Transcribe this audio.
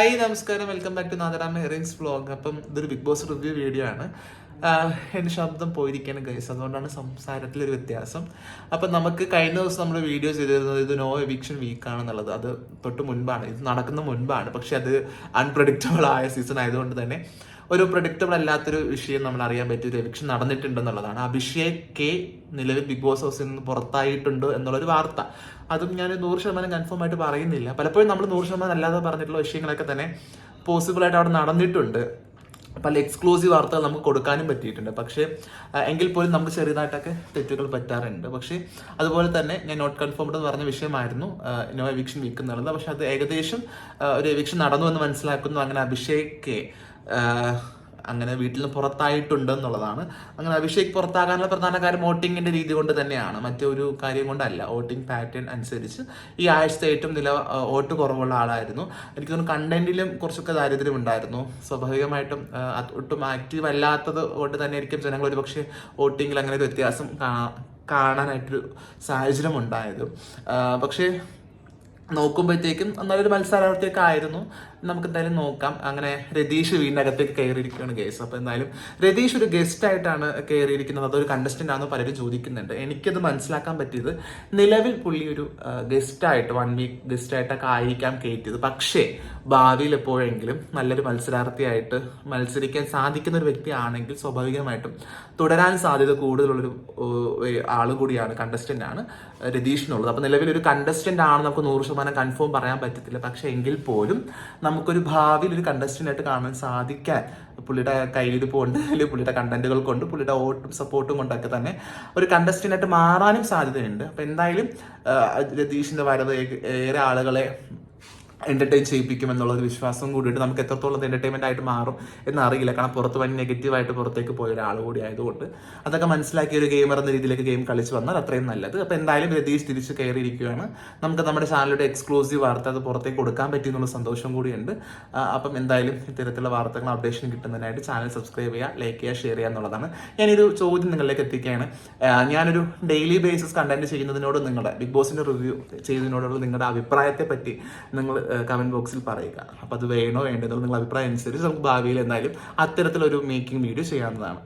Hi നമസ്കാരം. Welcome back to നാദറാം ഹെറിങ്സ് വ്ളോഗ് അപ്പം ഇതൊരു ബിഗ് ബോസ് റിവ്യൂ വീഡിയോ ആണ്. എന്റെ ശബ്ദം പോയിരിക്കുകയാണ് ഗൈസ് അതുകൊണ്ടാണ് സംസാരത്തിലൊരു വ്യത്യാസം. അപ്പം നമുക്ക് കഴിഞ്ഞ ദിവസം നമ്മൾ വീഡിയോ ചെയ്തിരുന്നത് ഇത് നോ എവിക്ഷൻ വീക്ക് ആണെന്നുള്ളത്. അത് തൊട്ട് മുൻപാണ്. ഇത് നടക്കുന്ന മുൻപാണ്. പക്ഷെ അത് അൺപ്രഡിക്റ്റബിൾ ആയ സീസൺ ആയതുകൊണ്ട് തന്നെ ഒരു പ്രൊഡിക്റ്റബിൾ അല്ലാത്തൊരു വിഷയം നമ്മൾ അറിയാൻ പറ്റിയ ഒരു എവിക്ഷൻ നടന്നിട്ടുണ്ടെന്നുള്ളതാണ്. അഭിഷേക് കെ നിലവിൽ ബിഗ് ബോസ് ഹൗസിൽ നിന്ന് പുറത്തായിട്ടുണ്ട് എന്നുള്ളൊരു വാർത്ത. അതും ഞാൻ നൂറ് ശതമാനം കൺഫേം ആയിട്ട് പറയുന്നില്ല. പലപ്പോഴും നമ്മൾ നൂറ് ശതമാനം അല്ലാതെ പറഞ്ഞിട്ടുള്ള വിഷയങ്ങളൊക്കെ തന്നെ പോസിബിൾ ആയിട്ട് അവിടെ നടന്നിട്ടുണ്ട്. പല എക്സ്ക്ലൂസീവ് വാർത്തകൾ നമുക്ക് കൊടുക്കാനും പറ്റിയിട്ടുണ്ട്. പക്ഷേ എങ്കിൽ പോലും നമുക്ക് ചെറിയതായിട്ടൊക്കെ തെറ്റുകൾ പറ്റാറുണ്ട്. പക്ഷേ അതുപോലെ തന്നെ ഞാൻ നോട്ട് കൺഫേംഡ് എന്ന് പറഞ്ഞ വിഷയമായിരുന്നു. നോ എവിക്ഷൻ വീക്ക് എന്നുള്ളത്. പക്ഷെ അത് ഏകദേശം ഒരു എവിക്ഷൻ നടന്നു എന്ന് മനസ്സിലാക്കുന്നു. അങ്ങനെ അഭിഷേക് കെ അങ്ങനെ വീട്ടിൽ നിന്ന് പുറത്തായിട്ടുണ്ട് എന്നുള്ളതാണ് അങ്ങനെ അഭിഷേക് പുറത്താകാനുള്ള പ്രധാന കാര്യം വോട്ടിങ്ങിന്റെ രീതി കൊണ്ട് തന്നെയാണ്. മറ്റൊരു കാര്യം കൊണ്ടല്ല വോട്ടിംഗ് പാറ്റേൺ അനുസരിച്ച് ഈ ആഴ്ചത്തെ ഏറ്റവും നില വോട്ട് കുറവുള്ള ആളായിരുന്നു. എനിക്ക് തോന്നുന്നു കണ്ടന്റിലും കുറച്ചൊക്കെ ദാരിദ്ര്യം ഉണ്ടായിരുന്നു. സ്വാഭാവികമായിട്ടും ഒട്ടും ആക്റ്റീവ് അല്ലാത്തത് കൊണ്ട് തന്നെ ആയിരിക്കും ജനങ്ങൾ ഒരു പക്ഷേ വോട്ടിങ്ങിൽ അങ്ങനെ ഒരു വ്യത്യാസം കാണാനായിട്ടൊരു സാഹചര്യം ഉണ്ടായത്. പക്ഷേ നോക്കുമ്പോഴത്തേക്കും നല്ലൊരു മത്സരാർത്ഥിയൊക്കെ ആയിരുന്നു. നമുക്ക് എന്തായാലും നോക്കാം. അങ്ങനെ രതീഷ് വീടിന്റെ അകത്തേക്ക് കയറിയിരിക്കുകയാണ് കേസ് അപ്പോൾ എന്തായാലും രതീഷ് ഒരു ഗസ്റ്റ് ആയിട്ടാണ് കയറിയിരിക്കുന്നത്. അതൊരു കണ്ടസ്റ്റന്റ് ആണെന്ന് പലരും ചോദിക്കുന്നുണ്ട്. എനിക്കത് മനസ്സിലാക്കാൻ പറ്റിയത് നിലവിൽ പുള്ളി ഒരു ഗസ്റ്റ് ആയിട്ട് വൺ വീക്ക് ഗസ്റ്റ് ആയിട്ടൊക്കെ ആയിരിക്കാം കയറ്റിയത്. പക്ഷേ ഭാവിയിൽ എപ്പോഴെങ്കിലും നല്ലൊരു മത്സരാർത്ഥിയായിട്ട് മത്സരിക്കാൻ സാധിക്കുന്ന ഒരു വ്യക്തിയാണെങ്കിൽ സ്വാഭാവികമായിട്ടും തുടരാൻ സാധ്യത കൂടുതലുള്ളൊരു ആൾ കൂടിയാണ് കണ്ടസ്റ്റന്റ് ആണ് രതീഷ് എന്നുള്ളത് അപ്പൊ നിലവിൽ ഒരു കണ്ടസ്റ്റന്റ് ആണ് നമുക്ക് നൂറ് ശതമാനം കൺഫേം പറയാൻ പറ്റത്തില്ല. പക്ഷെ എങ്കിൽ പോലും നമുക്കൊരു ഭാവിയിൽ ഒരു കണ്ടസ്റ്റന്റായിട്ട് കാണാൻ സാധിക്കാൻ പുള്ളിയുടെ കയ്യിലിരിപ്പ് കൊണ്ട് അല്ലെങ്കിൽ പുള്ളിയുടെ കണ്ടന്റുകൾ കൊണ്ട് പുള്ളിയുടെ ഓട്ടും സപ്പോർട്ടും കൊണ്ടൊക്കെ തന്നെ ഒരു കണ്ടസ്റ്റന്റായിട്ട് മാറാനും സാധ്യതയുണ്ട്. അപ്പോൾ എന്തായാലും രതീഷിന്റെ വരവ് ഏറെ ആളുകളെ എന്റർടൈൻ ചെയ്യിപ്പിക്കും എന്നുള്ള ഒരു വിശ്വാസം കൂടിയിട്ട് നമുക്ക് എത്രത്തോളം എന്റർടൈൻമെന്റ് ആയിട്ട് മാറും എന്ന് അറിയില്ല കാരണം പുറത്ത് വൻ നെഗറ്റീവായിട്ട് പുറത്തേക്ക് പോയ ഒരാൾ കൂടി ആയതുകൊണ്ട് അതൊക്കെ മനസ്സിലാക്കിയ ഒരു ഗെയിമർ എന്ന രീതിയിലേക്ക് ഗെയിം കളിച്ച് വന്നാൽ അത്രയും നല്ലത്. അപ്പോൾ എന്തായാലും രതീഷ് തിരിച്ച് കയറിയിരിക്കുകയാണ്. നമുക്ക് നമ്മുടെ ചാനലിലൂടെ എക്സ്ക്ലൂസീവ് വാർത്ത അത് പുറത്തേക്ക് കൊടുക്കാൻ പറ്റി എന്നുള്ള സന്തോഷം കൂടിയുണ്ട്. അപ്പം എന്തായാലും ഇത്തരത്തിലുള്ള വാർത്തകൾ അപ്ഡേഷൻ കിട്ടുന്നതിനായിട്ട് ചാനൽ സബ്സ്ക്രൈബ് ചെയ്യുക ലൈക്ക് ചെയ്യുക ഷെയർ ചെയ്യുക എന്നുള്ളതാണ്. ഞാനൊരു ചോദ്യം നിങ്ങളിലേക്ക് എത്തിക്കുകയാണ്. ഞാനൊരു ഡെയിലി ബേസിസ് കണ്ടന്റ് ചെയ്യുന്നതിനോട് നിങ്ങളുടെ ബിഗ് ബോസിന്റെ റിവ്യൂ ചെയ്യുന്നതിനോടുള്ള നിങ്ങളുടെ അഭിപ്രായത്തെ പറ്റി നിങ്ങൾ കമന്റ് ബോക്സിൽ പറയുക. അപ്പോൾ അത് വേണോ വേണ്ടതോ നിങ്ങളുടെ അഭിപ്രായം അനുസരിച്ച് നമുക്ക് ഭാവിയിൽ എന്തായാലും അത്തരത്തിലൊരു മേക്കിംഗ് വീഡിയോ ചെയ്യാവുന്നതാണ്.